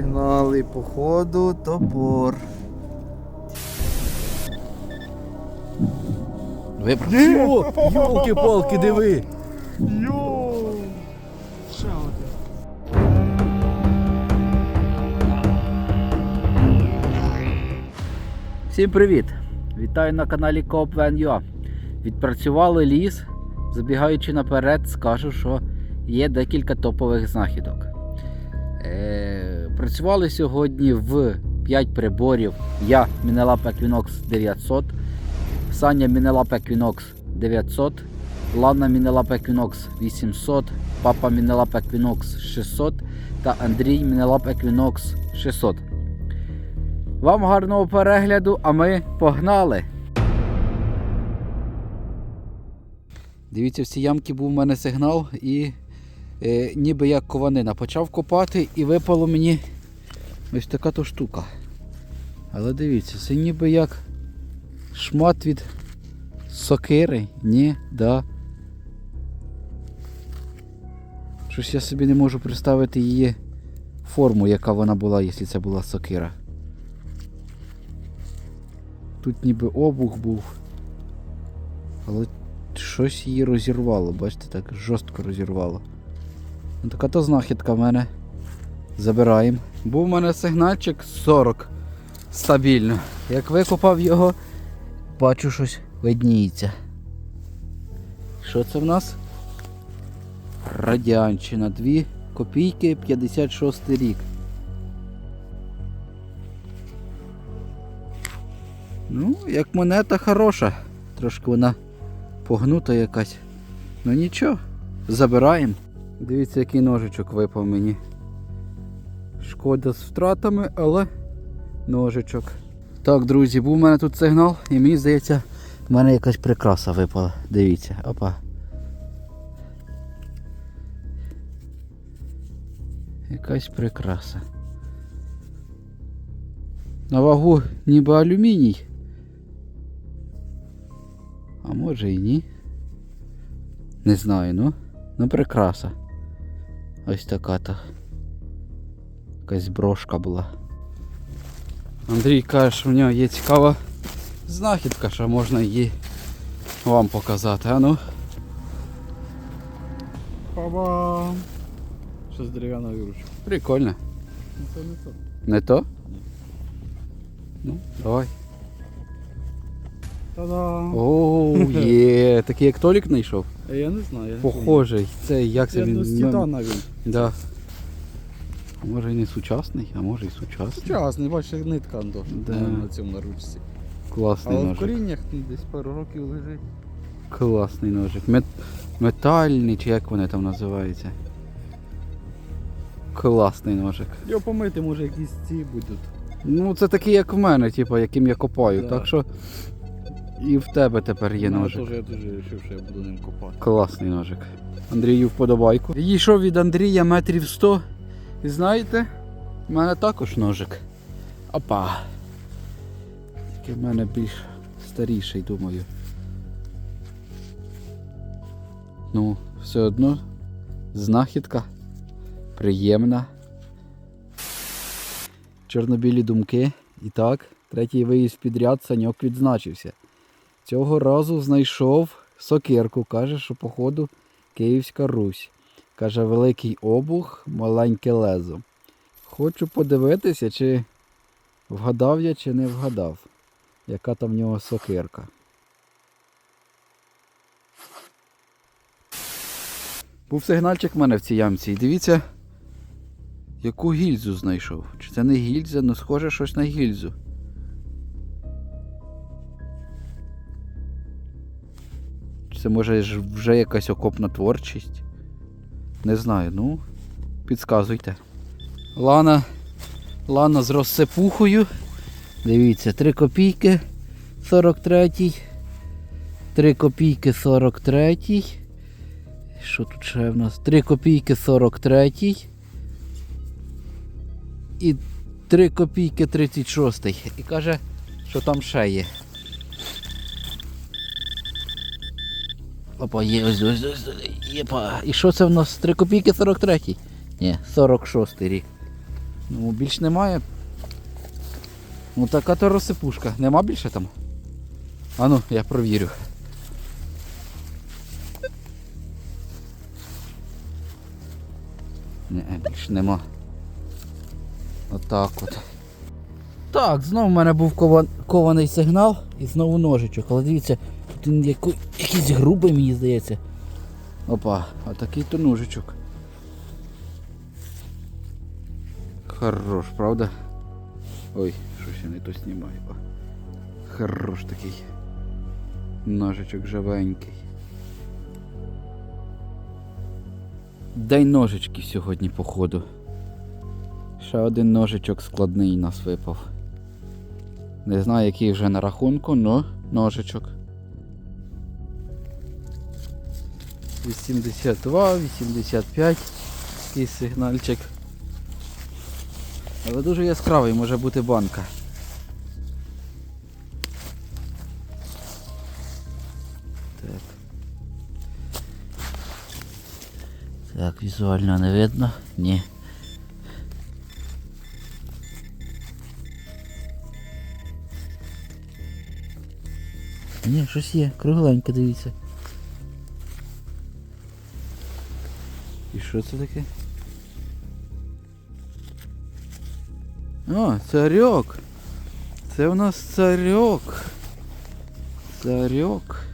Пігнали, походу, топор. Ви О, Йолки-палки, диви! Йоу! Ще один. Всім привіт! Вітаю на каналі CoopVenUA. Відпрацювали ліс. Забігаючи наперед, скажу, що є декілька топових знахідок. Працювали сьогодні в 5 приборів. Я Minelab Equinox 900, Саня Minelab Equinox 900, Лана Minelab Equinox 800, Папа Minelab Equinox 600 та Андрій Minelab Equinox 600. Вам гарного перегляду, а ми погнали. Дивіться, в цій ямці був у мене сигнал і е, ніби як кованина. Почав копати і випало мені ось така то штука. Але дивіться, це ніби як шмат від сокири. Ні, да. Щось я собі не можу представити її форму, яка вона була, якщо це була сокира. Тут ніби обух був. Але щось її розірвало, бачите, так жорстко розірвало. Ну, така то знахідка в мене. Забираємо. Був у мене сигнальчик 40 стабільно. Як викопав його, бачу щось видніється. Що це в нас? Радянщина. 2 копійки 56 рік. Ну, як монета хороша. Трошки вона погнута якась. Ну нічого, забираємо. Дивіться, який ножичок випав мені. Шкода з втратами, але ножичок. Так, друзі, був у мене тут сигнал, і мені здається, в мене якась прикраса випала. Дивіться, опа. Якась прикраса. На вагу ніби алюміній. А може і ні. Не знаю, ну. Ну прикраса. Ось така то. Якась брошка була. Андрій каже, що в нього є цікава знахідка, що можна її вам показати, а ну. Па-бам! Що з дерев'яною ручкою? Прикольно. Ну це не то. Не то? Ні. Ну, давай. Та-дам! О, є. Такий як Толік знайшов. А я не знаю. Похожий. Це як це Я він. титана він. Да. Може і не сучасний, а може і сучасний. Сучасний, бачиш, нитка Да. на, цьому на ручці. Класний Але в коріннях ну, десь пару років лежить. Класний ножик. Мет... Метальний, чи як вони там називаються. Класний ножик. Його помити, може якісь ці будуть. Ну це такий, як в мене, типу, яким я копаю. Да. Так що і в тебе тепер є ножик. я дуже вирішив, що я буду ним копати. Класний ножик. Андрію вподобайку. Відійшов від Андрія метрів 100. І знаєте, в мене також ножик. Опа. Тільки в мене більш старіший, думаю. Ну, все одно знахідка приємна. Чорнобілі думки. І так, третій виїзд підряд Саньок відзначився. Цього разу знайшов сокирку. Каже, що походу Київська Русь. Каже, великий обух, маленьке лезо. Хочу подивитися, чи вгадав я, чи не вгадав, яка там в нього сокирка. Був сигнальчик в мене в цій ямці. І дивіться, яку гільзу знайшов. Чи це не гільза, ну схоже щось на гільзу. Це може вже якась окопна творчість? Не знаю, ну, підказуйте. Лана. Лана з розсипухою. Дивіться, 3 копійки 43. 3 копійки 43. Що тут ще в нас? 3 копійки 43. І 3 копійки 36. І каже, що там ще є. Опа, є ось ось ось. Єпа. І що це в нас? 3 копійки 43-й? Ні, 46-й рік. Ну, більш немає. Ну така то розсипушка. Нема більше там? А ну, я провірю. Не, більш нема. Отак от. Так, знову в мене був кова- кований сигнал і знову ножичок. Але дивіться, тут яку- якийсь грубий, мені здається. Опа, а такий то ножичок. Хорош, правда? Ой, щось я не то знімаю. Хорош такий. Ножичок живенький. День ножички сьогодні, походу. Ще один ножичок складний нас випав. Не знаю, який вже на рахунку, но ножичок. 82, 85. Такий сигнальчик. Але дуже яскравий може бути банка. Так. Так, візуально не видно? Ні. Ні, щось є, кругленьке, дивіться. Що це таке? О, царьок. Це у нас царьок. Царьок.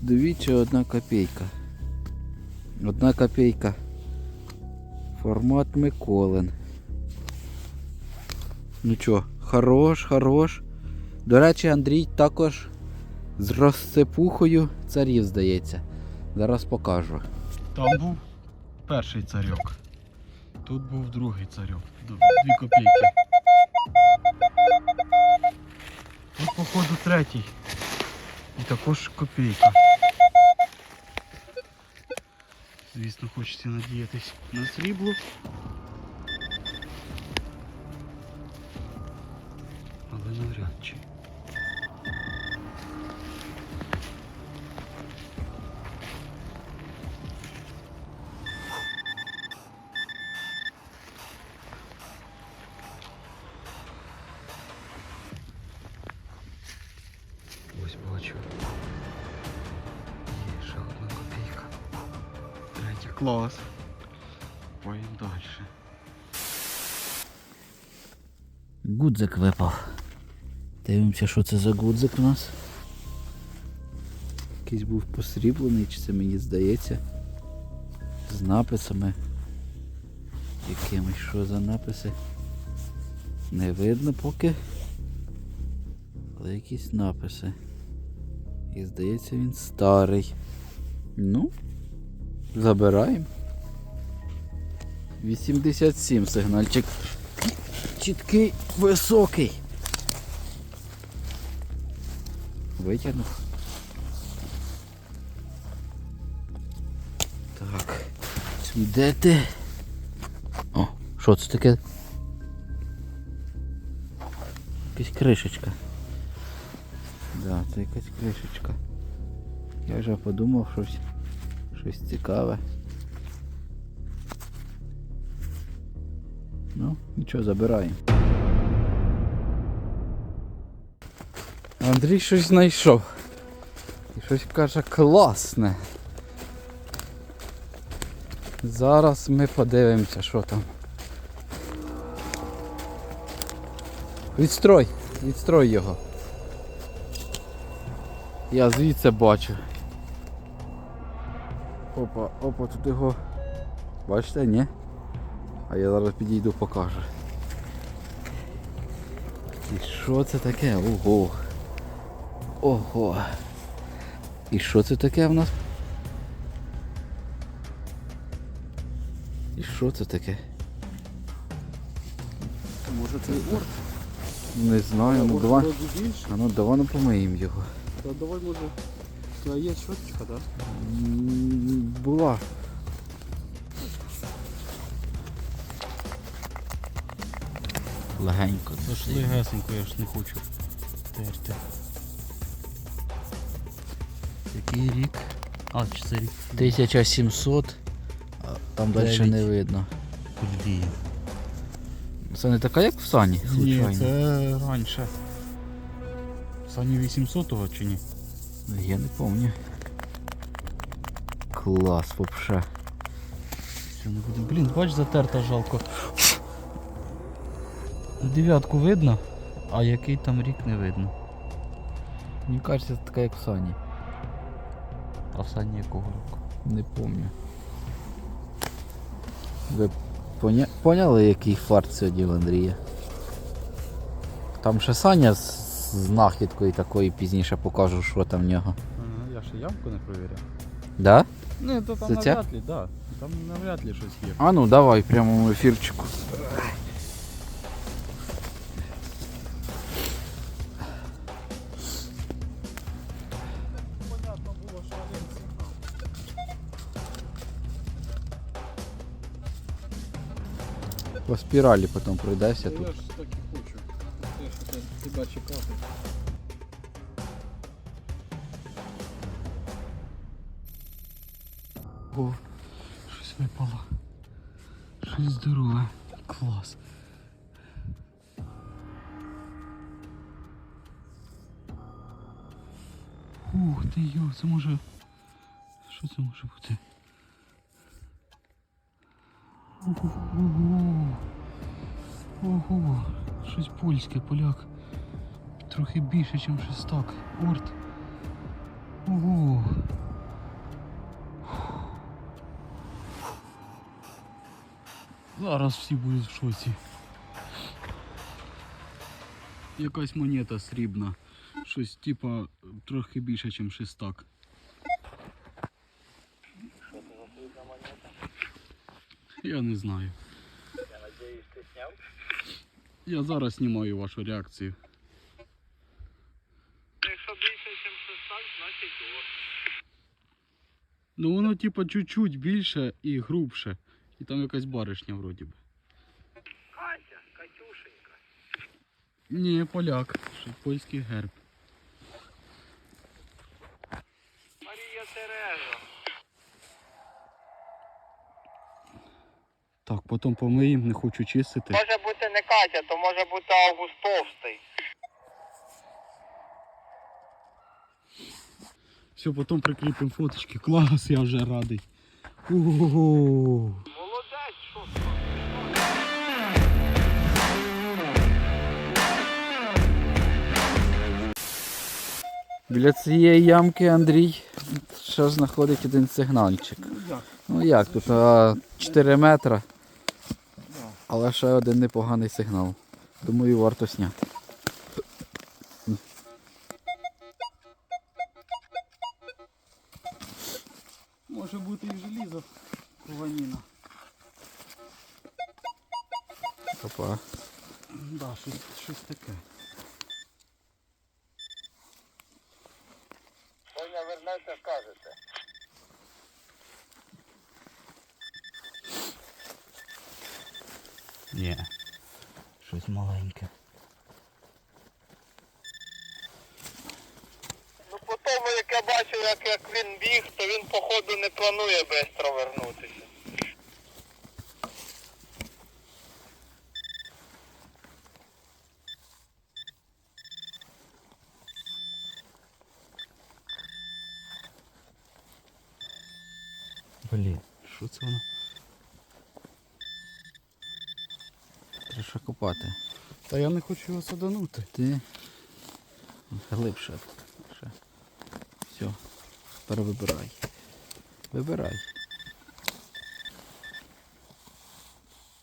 Двічі одна копійка. Одна копійка. Формат Миколин. Ну чо, хорош, хорош. До речі, Андрій також з розсипухою царів, здається. Зараз покажу. Там був перший царьок. Тут був другий царьок. Дві копійки. Тут, походу, третій. І також копійка. Звісно, хочеться надіятись на срібло. Але навряд чи. Клас. Поїм далі. Гудзик випав. Дивимося, що це за гудзик у нас. Якийсь був посріблений, чи це мені здається. З написами. Якимось що за написи? Не видно поки. Але якісь написи. І здається він старий. Ну, забираємо. 87 сигнальчик. Чіткий, високий. Витягнув. Так. Де ти? О, що це таке? Якась кришечка. Да, це якась кришечка. Я вже подумав щось. Щось цікаве. Ну, нічого, забираємо. Андрій щось знайшов. І щось каже класне. Зараз ми подивимося, що там. Відстрой, відстрой його. Я звідси бачу. Опа, опа, тут його. Бачите, ні? А я зараз підійду покажу. І що це таке? Ого. Ого. І що це таке в нас? І що це таке? Може це орк? Не знаю, ну давай. А ну давай ну помиємо його. Та давай може. А є щоточка, так? Була. Легенько. Пошли гесенько, я ж не хочу терти. Який рік? А, чи це рік? 1700. А Там далі не видно. льдіє. Це не така, як в сані, звичайно. Ні, це раніше. Сані 800-го чи ні? Я не пам'ятаю. Клас, вообще. Все, не будемо. Блін, бач, затерта жалко. Дев'ятку видно, а який там рік не видно. Мені кажеться, це така, як в сані. А в сані якого року? Не пам'ятаю. Ви поня... поняли, який фарт сьогодні в Андрія? Там ще Саня з з знахідкою такою пізніше покажу, що там в нього. Ага, я ще ямку не перевіряв. Да? Не, то там Це ця? навряд ли, да. Там навряд ли щось є. А ну давай в прямому ефірчику. Понятно було, що один сигнал. По спіралі потім пройдешся тут. Я ж так і хочу. Те, що те- тебе чекати. О, щось випало. Щось здорове. Клас. Ух ти йо, це може. Що це може бути? Ого. Ого, щось польське, поляк. Трохи більше, ніж шестак. Орт. Ого. Зараз всі будуть в шоці. Якась монета срібна. Щось типа трохи більше, ніж шестак. Я не знаю. Я зараз знімаю вашу реакцію. Якщо більше, ніж шестак, значить от. Ну воно типа чуть-чуть більше і грубше. І там якась баришня вроді би. Катя, Катюшенька. Ні, поляк. Польський герб. Марія Тереза. Так, потім помиємо, не хочу чистити. Може бути не Катя, то може бути Август Товстий. Все, потім прикріпимо фоточки. Клас, я вже радий. Ого. Біля цієї ямки Андрій ще знаходить один сигнальчик. Ну як тут а, 4 метри, але ще один непоганий сигнал. Думаю, варто зняти. Може бути і желізо. Кованіна. Опа. Да, щось, щось таке. Соня вернеться, скажете. Ні. Щось маленьке. Ну по тому, як я бачив, як, як він біг, то він походу не планує швидко вернутися. Блін, що це воно? Треба ще копати. Та я не хочу його саданути. Ти глибше. Ще. Все. Тепер вибирай. Вибирай.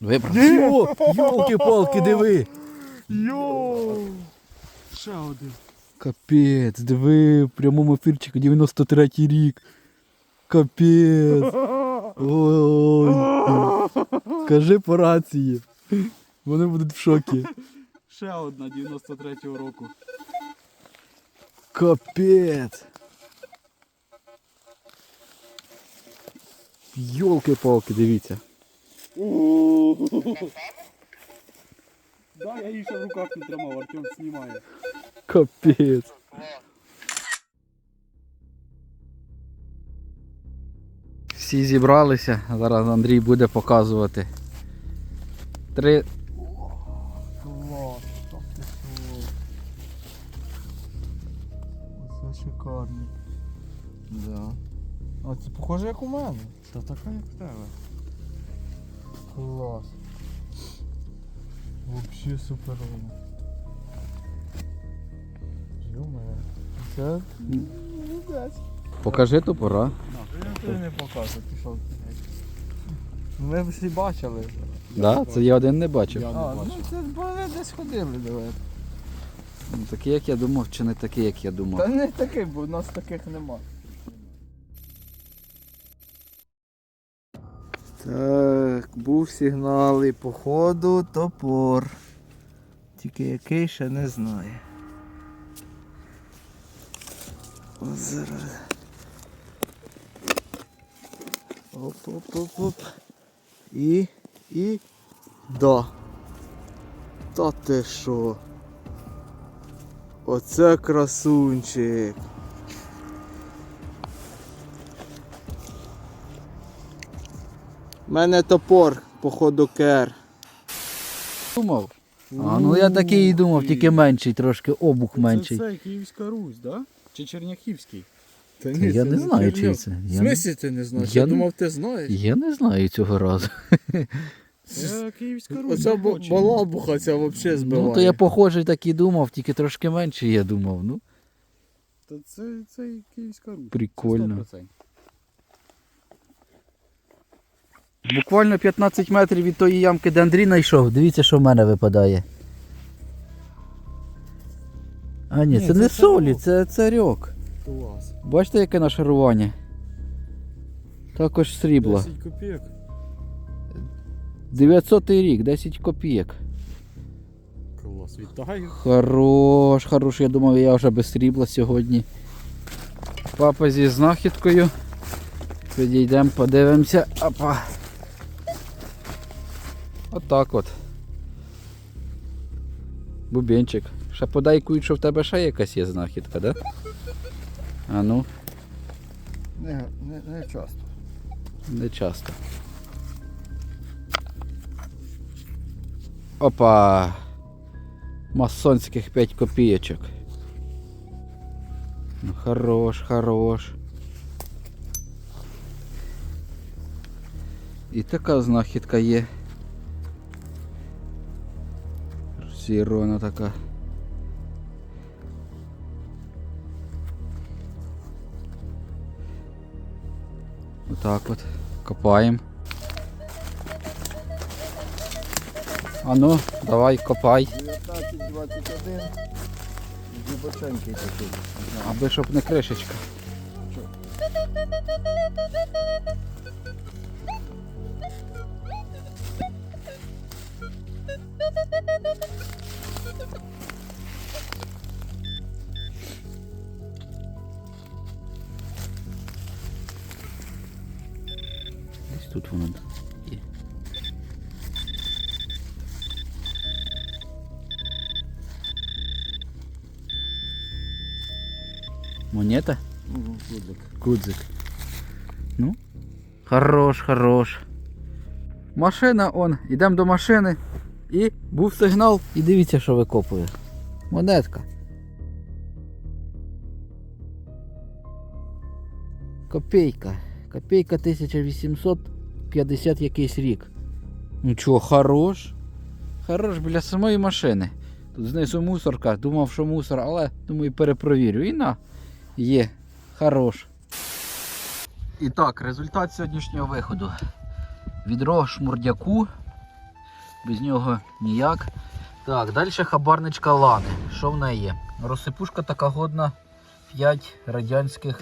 Вибрав. О, Йолки-палки, диви! Йоу! Ще один. Капець, диви, в прямому ефірчику 93 й рік. Капець. Ой. Скажи по рації. Вони будуть в шокі. Ще одна 93-го року. Капець. Йолки-палки, дивіться. Да, я її ще в руках не тримав, Артем знімає. Капець. Всі зібралися. Зараз Андрій буде показувати Три. Що. Оце шикарно. Да. А це похоже як у мене. Та така як в тебе. Клас. Вообще супер. Йо-моє. Це. Покажи топора. Ти не показує, пішов. Ми всі бачили. Да, це я один не бачив. А, ну це бо ви десь ходили, давай. Ну, Такий, як я думав, чи не такий, як я Та думав. не такий, бо у нас таких нема. Так, був сигнал і походу топор. Тільки який ще не знає. Ось зараз. Оп-оп-оп-оп. І. І. Да. Та ти що? Оце красунчик. У мене топор, походу кер. Думав. А, ну я такий і думав, тільки менший, трошки обух менший. Це, це Київська Русь, да? Чи Черняхівський? Та я не знаю, чий це. В Я, не- смислі ти не знаєш? Я Я, не- думав, ти знаєш. я не знаю цього разу. Це Київська Русь. Оця б- очень. балабуха ця взагалі збиває. Ну, то я похожий так і думав, тільки трошки менший я думав. Ну, Та це, це Київська Русь. Прикольно. 100%. буквально 15 метрів від тої ямки, де Андрій знайшов. Дивіться, що в мене випадає. А ні, Ні, це це не солі, царьок. це царьок. Клас. Бачите, яке нашарування? Також срібло. 10 копійок. 900 рік, 10 копійок. Клас. Вітаю. Хорош, хорош, я думав, я вже без срібла сьогодні. Папа зі знахідкою. Підійдемо, подивимося. Опа. Отак от. Бубенчик. Ще подейкують, що в тебе ще якась є знахідка, да? А ну, Не, не, не часто. не часто. Опа. Масонських 5 копійочок. Ну, хорош, хорош. І така знахідка є. Зірона така. Отак от. Копаємо. А ну, давай, копай. 19-21. Глибоченький такий. Аби щоб не кришечка. Гудзик. Ну? Хорош, хорош. Машина, он, ідемо до машини. І був сигнал. І дивіться, що викопує. Монетка. Копійка. Копійка 1850 якийсь рік. Ну чого, хорош? Хорош біля самої машини. Тут знизу мусорка. Думав, що мусор, але думаю, перепровірю. І на. Є. Хорош. І так, результат сьогоднішнього виходу. Відро шмурдяку. Без нього ніяк. Так, далі хабарничка Лани. Що в неї є? Розсипушка така годна 5 радянських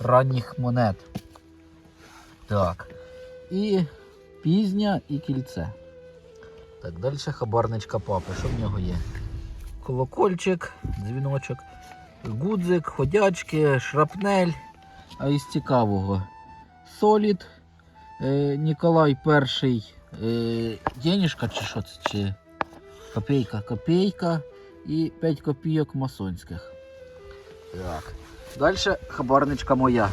ранніх монет. Так. І пізня і кільце. Так, далі хабарничка папи. Що в нього є? Колокольчик, дзвіночок, гудзик, ходячки, шрапнель. А із цікавого. Солід. Е, Ніколай перший е, денежка чи що це? Чи копійка, копійка і 5 копійок масонських. Так. Далі хабарничка моя.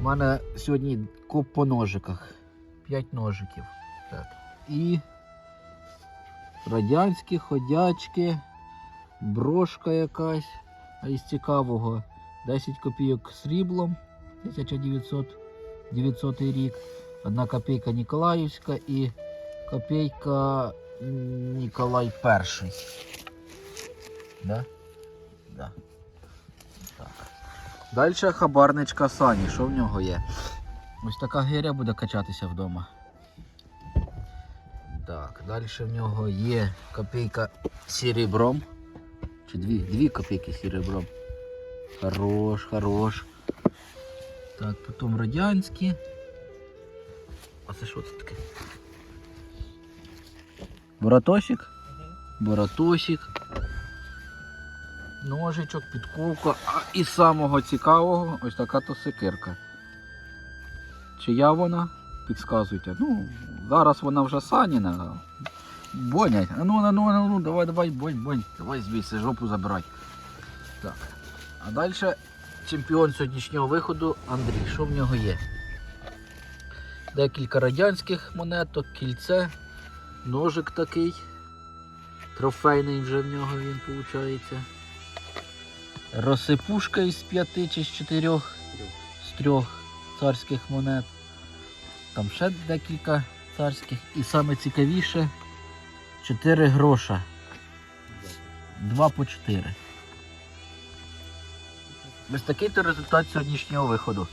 У мене сьогодні коп по ножиках. 5 ножиків. Так. І радянські ходячки, брошка якась. А із цікавого 10 копійок сріблом 1900 рік, одна копійка Ніколаївська і копійка Ніколай І. Да? Да. Далі хабарничка Сані. Що в нього є? Ось така гиря буде качатися вдома. Так, далі в нього є копійка серебром. Чи дві? Дві копійки серебром. Хорош, хорош. Так, потім радянські. А це що це таке? Боратосик? Боратосик. Ножичок, підковка. А і самого цікавого ось така то секирка. Чия вона? Підсказуйте. Ну, зараз вона вже саніна. Бонять. А ну, а ну, а ну, давай, давай, бонь, бонь. Давай звідси жопу забирай. Так. А далі чемпіон сьогоднішнього виходу Андрій. Що в нього є? Декілька радянських монеток, кільце, ножик такий. Трофейний вже в нього він виходить. Розсипушка із п'яти чи з чотирьох з трьох царських монет. Там ще декілька царських. І саме цікавіше 4 гроша. 2 по 4. Ось такий то результат сьогоднішнього виходу.